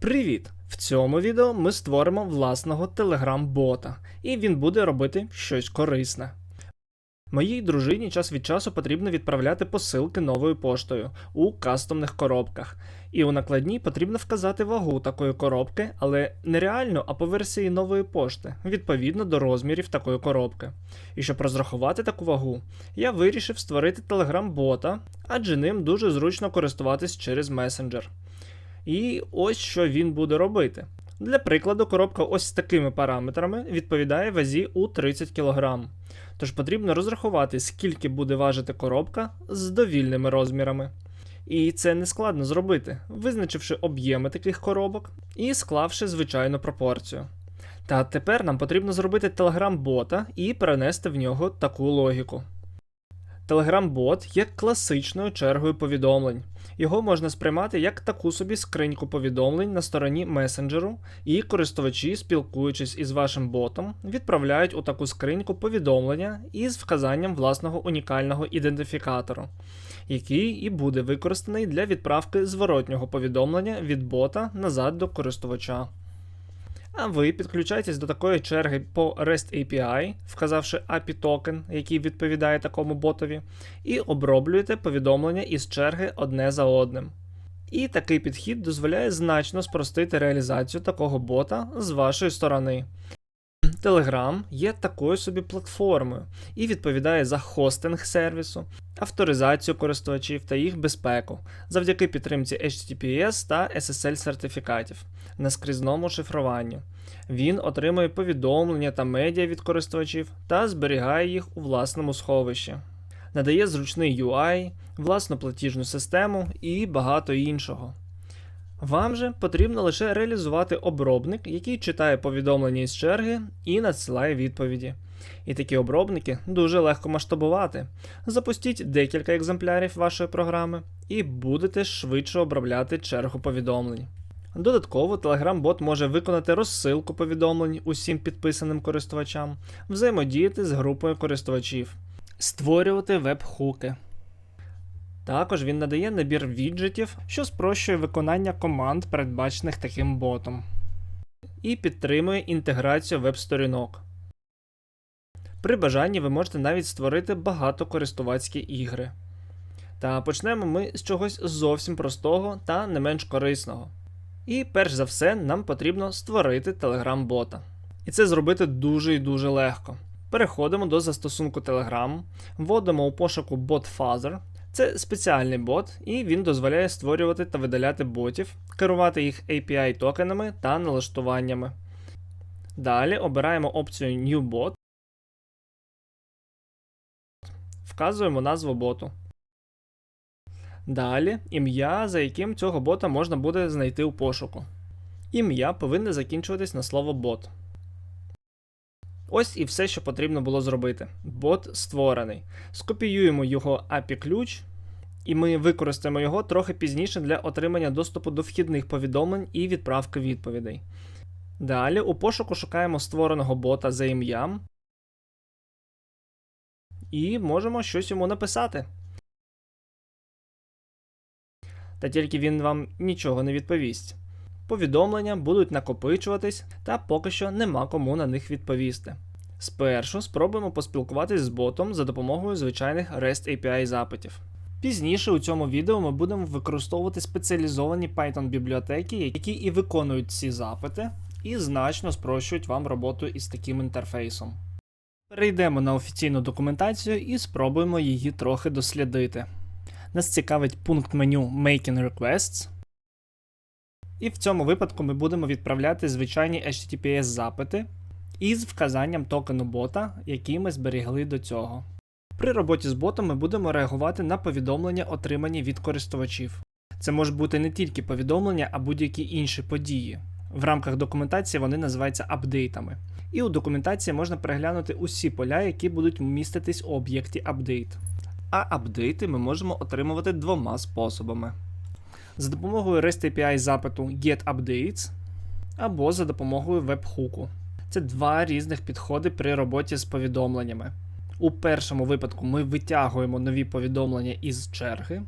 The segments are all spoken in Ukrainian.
Привіт! В цьому відео ми створимо власного телеграм-бота, і він буде робити щось корисне. Моїй дружині час від часу потрібно відправляти посилки новою поштою у кастомних коробках. І у накладній потрібно вказати вагу такої коробки, але не реально, а по версії нової пошти, відповідно до розмірів такої коробки. І щоб розрахувати таку вагу, я вирішив створити телеграм-бота, адже ним дуже зручно користуватись через месенджер. І ось що він буде робити. Для прикладу, коробка ось з такими параметрами відповідає вазі у 30 кг. Тож потрібно розрахувати, скільки буде важити коробка з довільними розмірами. І це не складно зробити, визначивши об'єми таких коробок і склавши звичайну пропорцію. Та тепер нам потрібно зробити телеграм-бота і перенести в нього таку логіку. Telegram-бот є класичною чергою повідомлень. Його можна сприймати як таку собі скриньку повідомлень на стороні месенджеру, і користувачі, спілкуючись із вашим ботом, відправляють у таку скриньку повідомлення із вказанням власного унікального ідентифікатору, який і буде використаний для відправки зворотнього повідомлення від бота назад до користувача. А ви підключаєтесь до такої черги по REST API, вказавши API токен, який відповідає такому ботові, і оброблюєте повідомлення із черги одне за одним. І такий підхід дозволяє значно спростити реалізацію такого бота з вашої сторони. Telegram є такою собі платформою і відповідає за хостинг сервісу, авторизацію користувачів та їх безпеку завдяки підтримці HTTPS та SSL сертифікатів на скрізному шифруванні. Він отримує повідомлення та медіа від користувачів та зберігає їх у власному сховищі, надає зручний UI, власну платіжну систему і багато іншого. Вам же потрібно лише реалізувати обробник, який читає повідомлення із черги і надсилає відповіді. І такі обробники дуже легко масштабувати. Запустіть декілька екземплярів вашої програми і будете швидше обробляти чергу повідомлень. Додатково Telegram-бот може виконати розсилку повідомлень усім підписаним користувачам, взаємодіяти з групою користувачів, створювати веб-хуки. Також він надає набір віджитів, що спрощує виконання команд, передбачених таким ботом, і підтримує інтеграцію веб-сторінок. При бажанні ви можете навіть створити багатокористувацькі ігри. Та почнемо ми з чогось зовсім простого та не менш корисного. І перш за все, нам потрібно створити Telegram-бота. І це зробити дуже і дуже легко. Переходимо до застосунку Telegram, вводимо у пошуку BotFuzzer. Це спеціальний бот, і він дозволяє створювати та видаляти ботів, керувати їх API токенами та налаштуваннями. Далі обираємо опцію New Bot, вказуємо назву боту. Далі ім'я, за яким цього бота можна буде знайти у пошуку. Ім'я повинне закінчуватись на слово бот. Ось і все, що потрібно було зробити. Бот створений. Скопіюємо його API ключ, і ми використаємо його трохи пізніше для отримання доступу до вхідних повідомлень і відправки відповідей. Далі у пошуку шукаємо створеного бота за ім'ям і можемо щось йому написати. Та тільки він вам нічого не відповість. Повідомлення будуть накопичуватись, та поки що нема кому на них відповісти. Спершу спробуємо поспілкуватись з ботом за допомогою звичайних REST API запитів. Пізніше у цьому відео ми будемо використовувати спеціалізовані Python бібліотеки, які і виконують ці запити, і значно спрощують вам роботу із таким інтерфейсом. Перейдемо на офіційну документацію і спробуємо її трохи дослідити. Нас цікавить пункт меню Making Requests. І в цьому випадку ми будемо відправляти звичайні HTTPS запити із вказанням токену бота, який ми зберігли до цього. При роботі з ботом ми будемо реагувати на повідомлення, отримані від користувачів. Це може бути не тільки повідомлення, а будь-які інші події. В рамках документації вони називаються апдейтами. І у документації можна переглянути усі поля, які будуть міститись у об'єкті апдейт. А апдейти ми можемо отримувати двома способами: за допомогою REST API запиту getUpdates або за допомогою веб-хуку. Це два різних підходи при роботі з повідомленнями. У першому випадку ми витягуємо нові повідомлення із черги.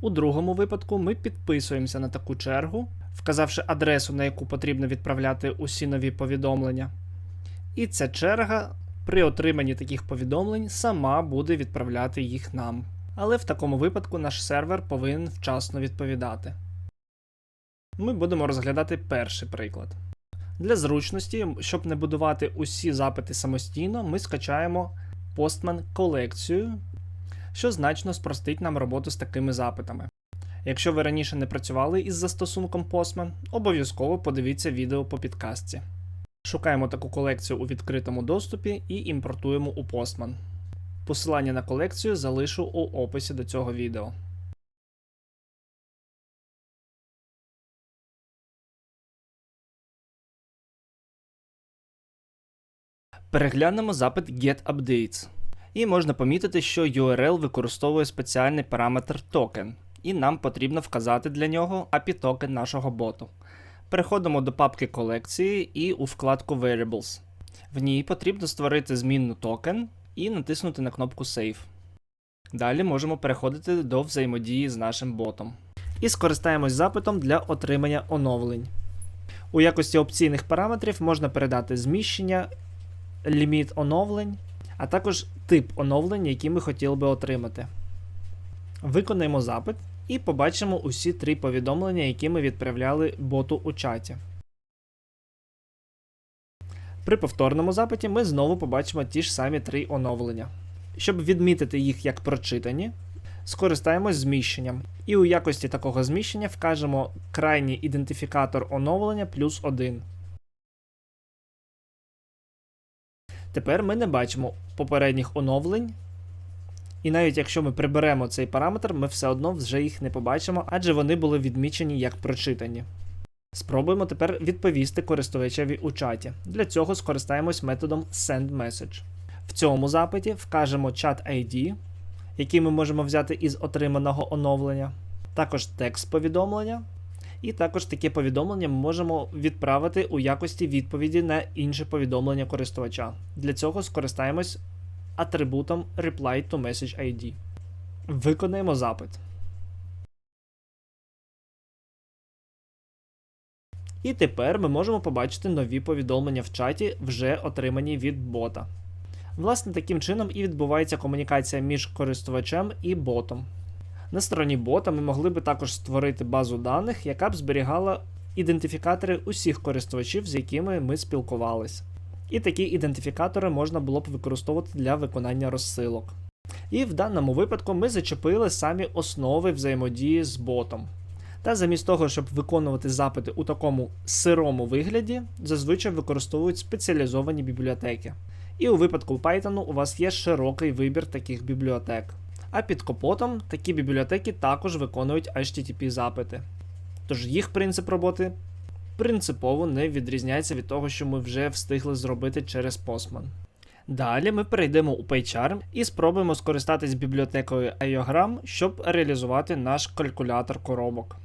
У другому випадку ми підписуємося на таку чергу, вказавши адресу, на яку потрібно відправляти усі нові повідомлення. І ця черга при отриманні таких повідомлень сама буде відправляти їх нам. Але в такому випадку наш сервер повинен вчасно відповідати. Ми будемо розглядати перший приклад. Для зручності, щоб не будувати усі запити самостійно, ми скачаємо Postman колекцію, що значно спростить нам роботу з такими запитами. Якщо ви раніше не працювали із застосунком Postman, обов'язково подивіться відео по підкастці. Шукаємо таку колекцію у відкритому доступі і імпортуємо у Postman. Посилання на колекцію залишу у описі до цього відео. Переглянемо запит getUpdates. І можна помітити, що URL використовує спеціальний параметр токен, і нам потрібно вказати для нього API токен нашого боту. Переходимо до папки колекції і у вкладку Variables. В ній потрібно створити змінну токен і натиснути на кнопку Save. Далі можемо переходити до взаємодії з нашим ботом. І скористаємось запитом для отримання оновлень. У якості опційних параметрів можна передати зміщення, ліміт оновлень, а також тип оновлень, які ми хотіли би отримати. Виконаємо запит і побачимо усі три повідомлення, які ми відправляли боту у чаті. При повторному запиті ми знову побачимо ті ж самі три оновлення. Щоб відмітити їх як прочитані, скористаємось зміщенням. І у якості такого зміщення вкажемо крайній ідентифікатор оновлення плюс 1. Тепер ми не бачимо попередніх оновлень. І навіть якщо ми приберемо цей параметр, ми все одно вже їх не побачимо, адже вони були відмічені як прочитані. Спробуємо тепер відповісти користувачеві у чаті. Для цього скористаємось методом sendMessage. В цьому запиті вкажемо чат ID, який ми можемо взяти із отриманого оновлення, також текст повідомлення. І також таке повідомлення ми можемо відправити у якості відповіді на інше повідомлення користувача. Для цього скористаємось атрибутом Reply to Message ID. Виконаємо запит. І тепер ми можемо побачити нові повідомлення в чаті, вже отримані від бота. Власне, таким чином і відбувається комунікація між користувачем і ботом. На стороні бота ми могли би також створити базу даних, яка б зберігала ідентифікатори усіх користувачів, з якими ми спілкувалися. І такі ідентифікатори можна було б використовувати для виконання розсилок. І в даному випадку ми зачепили самі основи взаємодії з ботом. Та замість того, щоб виконувати запити у такому сирому вигляді, зазвичай використовують спеціалізовані бібліотеки. І у випадку Python у вас є широкий вибір таких бібліотек. А під капотом такі бібліотеки також виконують HTTP запити. Тож їх принцип роботи принципово не відрізняється від того, що ми вже встигли зробити через Postman. Далі ми перейдемо у PyCharm і спробуємо скористатись бібліотекою IOgram, щоб реалізувати наш калькулятор коробок.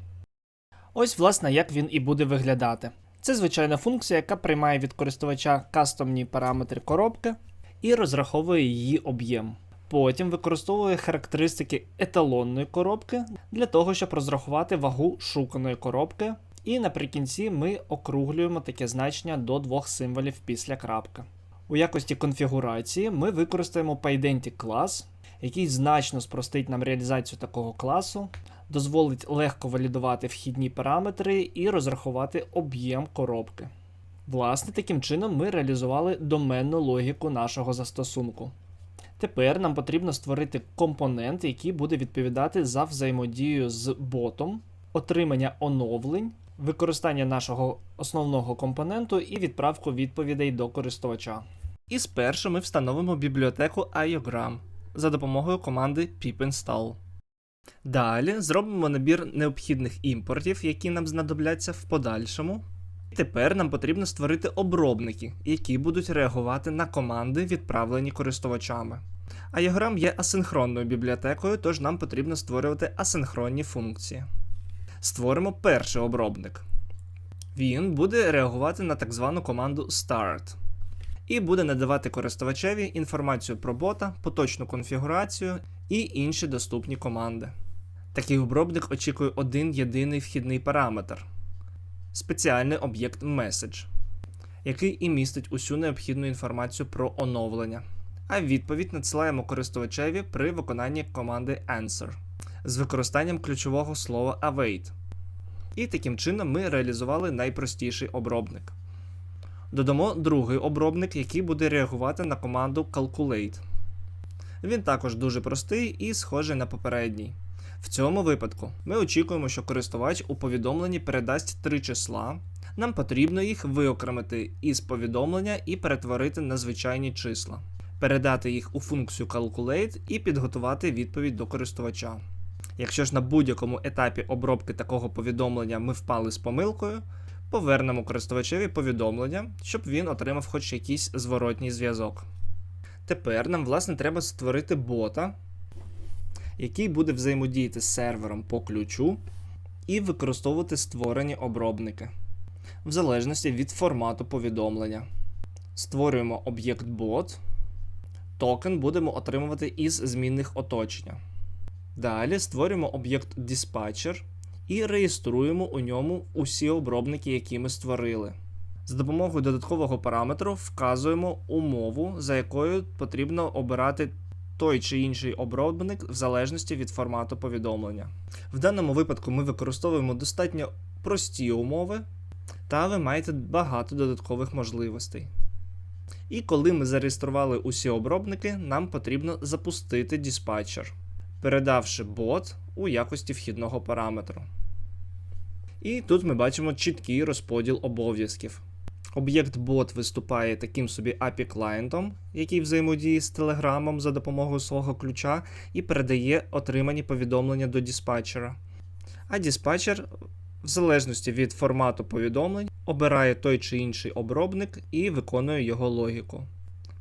Ось, власне, як він і буде виглядати. Це звичайна функція, яка приймає від користувача кастомні параметри коробки і розраховує її об'єм. Потім використовує характеристики еталонної коробки для того, щоб розрахувати вагу шуканої коробки. І наприкінці ми округлюємо таке значення до двох символів після крапки. У якості конфігурації ми використаємо PyDentic клас, який значно спростить нам реалізацію такого класу, дозволить легко валідувати вхідні параметри і розрахувати об'єм коробки. Власне, таким чином ми реалізували доменну логіку нашого застосунку. Тепер нам потрібно створити компонент, який буде відповідати за взаємодію з ботом, отримання оновлень, використання нашого основного компоненту і відправку відповідей до користувача. І спершу ми встановимо бібліотеку IOgram за допомогою команди pipinstall. Далі зробимо набір необхідних імпортів, які нам знадобляться в подальшому. І тепер нам потрібно створити обробники, які будуть реагувати на команди, відправлені користувачами. IOgram є асинхронною бібліотекою, тож нам потрібно створювати асинхронні функції. Створимо перший обробник. Він буде реагувати на так звану команду start і буде надавати користувачеві інформацію про бота, поточну конфігурацію і інші доступні команди. Такий обробник очікує один єдиний вхідний параметр. спеціальний об'єкт Message, який і містить усю необхідну інформацію про оновлення. А відповідь надсилаємо користувачеві при виконанні команди Answer з використанням ключового слова await. І таким чином ми реалізували найпростіший обробник. Додамо другий обробник, який буде реагувати на команду calculate. Він також дуже простий і схожий на попередній. В цьому випадку ми очікуємо, що користувач у повідомленні передасть три числа. Нам потрібно їх виокремити із повідомлення і перетворити на звичайні числа, передати їх у функцію calculate і підготувати відповідь до користувача. Якщо ж на будь-якому етапі обробки такого повідомлення ми впали з помилкою, повернемо користувачеві повідомлення, щоб він отримав хоч якийсь зворотній зв'язок. Тепер нам, власне, треба створити бота, який буде взаємодіяти з сервером по ключу і використовувати створені обробники в залежності від формату повідомлення. Створюємо об'єкт bot, токен будемо отримувати із змінних оточення. Далі створюємо об'єкт dispatcher і реєструємо у ньому усі обробники, які ми створили. За допомогою додаткового параметру вказуємо умову, за якою потрібно обирати той чи інший обробник в залежності від формату повідомлення. В даному випадку ми використовуємо достатньо прості умови, та ви маєте багато додаткових можливостей. І коли ми зареєстрували усі обробники, нам потрібно запустити диспатчер, передавши бот у якості вхідного параметру. І тут ми бачимо чіткий розподіл обов'язків. Об'єкт бот виступає таким собі API клієнтом, який взаємодіє з телеграмом за допомогою свого ключа і передає отримані повідомлення до диспатчера. А диспатчер, в залежності від формату повідомлень, обирає той чи інший обробник і виконує його логіку.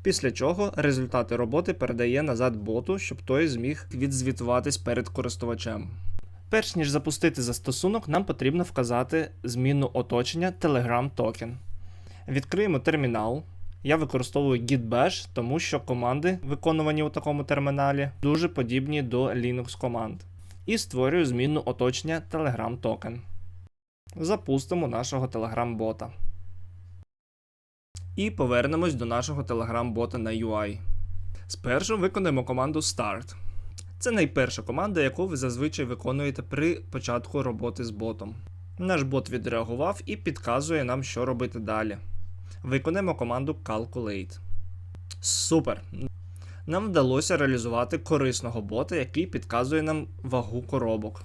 Після чого результати роботи передає назад боту, щоб той зміг відзвітуватись перед користувачем. Перш ніж запустити застосунок, нам потрібно вказати змінну оточення Telegram Token. Відкриємо термінал. Я використовую git-bash, тому що команди, виконувані у такому терміналі, дуже подібні до Linux команд. І створюю змінну оточення Telegram Token. Запустимо нашого Telegram бота. І повернемось до нашого Telegram бота на UI. Спершу виконаємо команду Start. Це найперша команда, яку ви зазвичай виконуєте при початку роботи з ботом. Наш бот відреагував і підказує нам, що робити далі. Виконаємо команду Calculate. Супер! Нам вдалося реалізувати корисного бота, який підказує нам вагу коробок.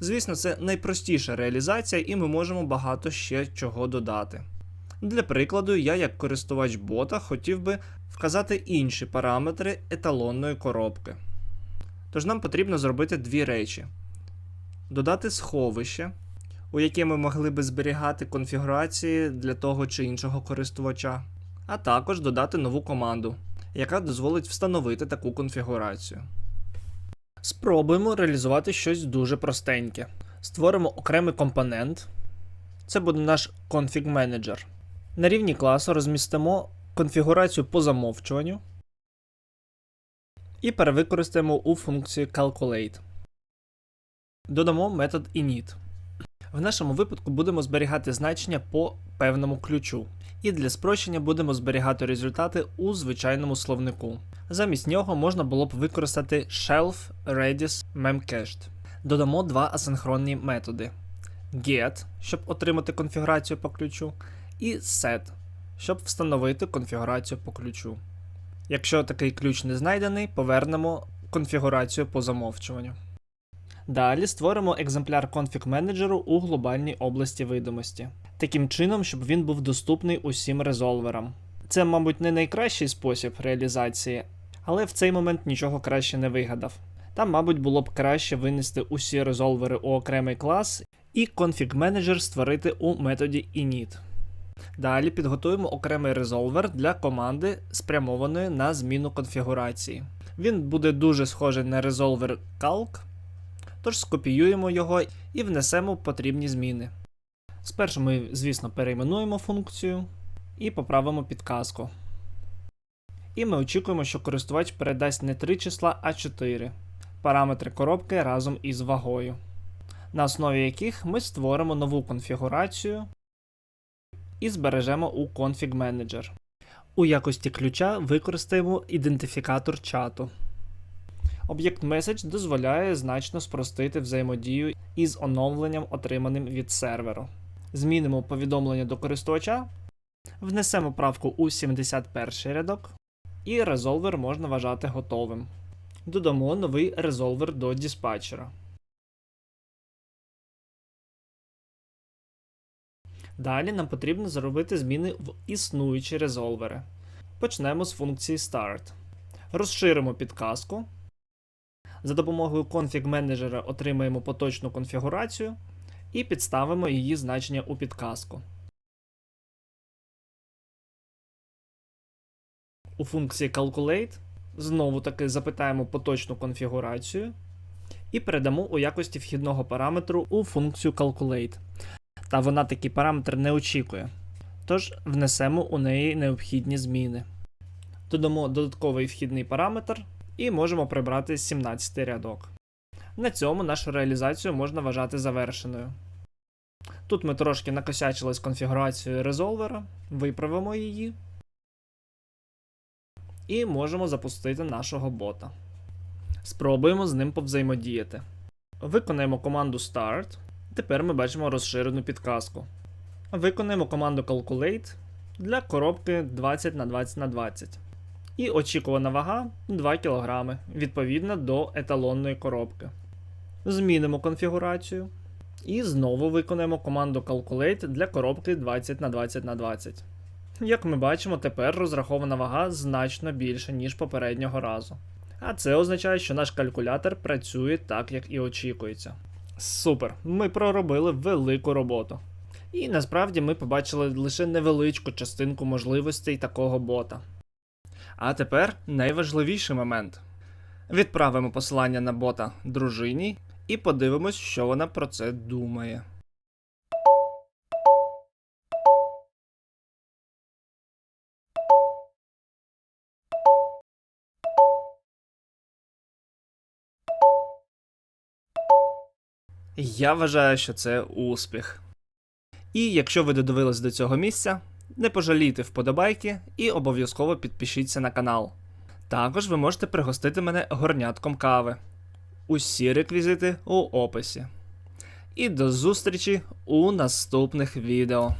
Звісно, це найпростіша реалізація, і ми можемо багато ще чого додати. Для прикладу, я, як користувач бота, хотів би вказати інші параметри еталонної коробки. Тож нам потрібно зробити дві речі: додати сховище, у яке ми могли би зберігати конфігурації для того чи іншого користувача, а також додати нову команду, яка дозволить встановити таку конфігурацію. Спробуємо реалізувати щось дуже простеньке. Створимо окремий компонент. Це буде наш config менеджер. На рівні класу розмістимо конфігурацію по замовчуванню і перевикористаємо у функції calculate. Додамо метод init. В нашому випадку будемо зберігати значення по певному ключу. І для спрощення будемо зберігати результати у звичайному словнику. Замість нього можна було б використати shelf redis memcached. Додамо два асинхронні методи: get, щоб отримати конфігурацію по ключу, і set, щоб встановити конфігурацію по ключу. Якщо такий ключ не знайдений, повернемо конфігурацію по замовчуванню. Далі створимо екземпляр конфіг менеджеру у глобальній області видимості, таким чином, щоб він був доступний усім резолверам. Це, мабуть, не найкращий спосіб реалізації, але в цей момент нічого краще не вигадав. Там, мабуть, було б краще винести усі резолвери у окремий клас і конфіг менеджер створити у методі init. Далі підготуємо окремий резолвер для команди, спрямованої на зміну конфігурації. Він буде дуже схожий на резолвер calc, тож скопіюємо його і внесемо потрібні зміни. Спершу ми, звісно, перейменуємо функцію і поправимо підказку. І ми очікуємо, що користувач передасть не 3 числа, а 4 параметри коробки разом із вагою. на основі яких ми створимо нову конфігурацію і збережемо у Config Manager. У якості ключа використаємо ідентифікатор чату. Об'єкт Message дозволяє значно спростити взаємодію із оновленням, отриманим від серверу. Змінимо повідомлення до користувача, внесемо правку у 71 рядок, і резолвер можна вважати готовим. Додамо новий резолвер до диспатчера. Далі нам потрібно зробити зміни в існуючі резолвери. Почнемо з функції Start. Розширимо підказку. За допомогою config менеджера отримаємо поточну конфігурацію і підставимо її значення у підказку. У функції Calculate знову таки запитаємо поточну конфігурацію і передамо у якості вхідного параметру у функцію Calculate. Та вона такий параметр не очікує. Тож внесемо у неї необхідні зміни. Додамо додатковий вхідний параметр і можемо прибрати 17 рядок. На цьому нашу реалізацію можна вважати завершеною. Тут ми трошки накосячили з конфігурацією резолвера, виправимо її і можемо запустити нашого бота. Спробуємо з ним повзаємодіяти. Виконаємо команду Start. Тепер ми бачимо розширену підказку. Виконаємо команду Calculate для коробки 20 на 20 на 20 І очікувана вага 2 кг відповідно до еталонної коробки. Змінимо конфігурацію. І знову виконаємо команду Calculate для коробки 20 на 20 на 20 Як ми бачимо, тепер розрахована вага значно більша, ніж попереднього разу. А це означає, що наш калькулятор працює так, як і очікується. Супер, ми проробили велику роботу. І насправді ми побачили лише невеличку частинку можливостей такого бота. А тепер найважливіший момент. Відправимо посилання на бота дружині і подивимось, що вона про це думає. Я вважаю, що це успіх. І якщо ви додивились до цього місця, не пожалійте вподобайки і обов'язково підпишіться на канал. Також ви можете пригостити мене горнятком кави. Усі реквізити у описі. І до зустрічі у наступних відео.